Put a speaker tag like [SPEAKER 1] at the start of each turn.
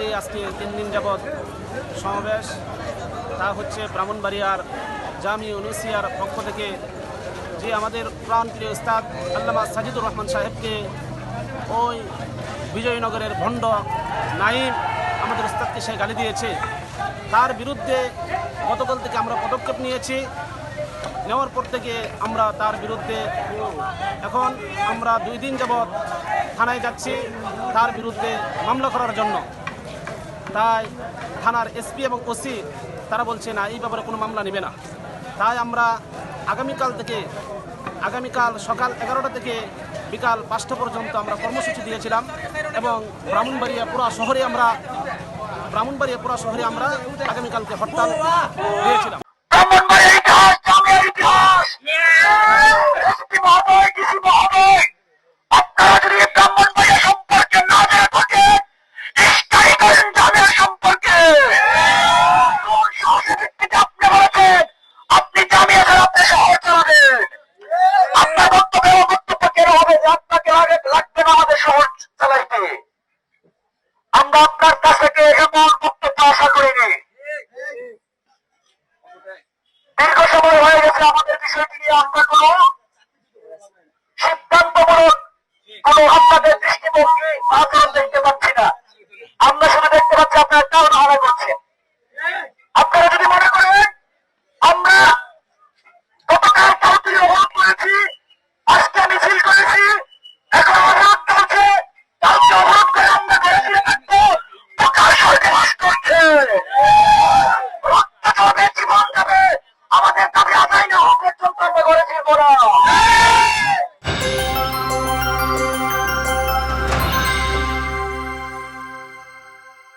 [SPEAKER 1] বৃহৎ সমাবেশ, তা হচ্ছে ব্রাহ্মণবাড়িয়ার জামি উনুসিয়ার পক্ষ থেকে যে আমাদের প্রাণপ্রিয় উস্তাদ আল্লামা সাজিদুর রহমান সাহেবকে ওই বিজয়নগরের ভণ্ড নাইম আমাদের উস্তাদকে সে গালি দিয়েছে। তার বিরুদ্ধে গতকাল থেকে আমরা পদক্ষেপ নিয়েছি। নেওয়ার পর থেকে আমরা তার বিরুদ্ধে এখন আমরা দুই দিন যাবৎ থানায় যাচ্ছি তার বিরুদ্ধে মামলা করার জন্য। তাই থানার এসপি এবং ওসি, তারা বলছে, না, এই ব্যাপারে কোনো মামলা নেবে না। তাই আমরা আগামীকাল থেকে, আগামীকাল সকাল এগারোটা থেকে বিকাল পাঁচটা পর্যন্ত আমরা কর্মসূচি দিয়েছিলাম এবং ব্রাহ্মণবাড়িয়া পুরা শহরে আমরা, ব্রাহ্মণবাড়িয়া পুরা শহরে আমরা আগামীকালকে হরতাল দিয়েছিলাম। সেটি নিয়ে আমরা কোনো সিদ্ধান্তমূলক কোনো আপনাদের দৃষ্টিভঙ্গি আচরণ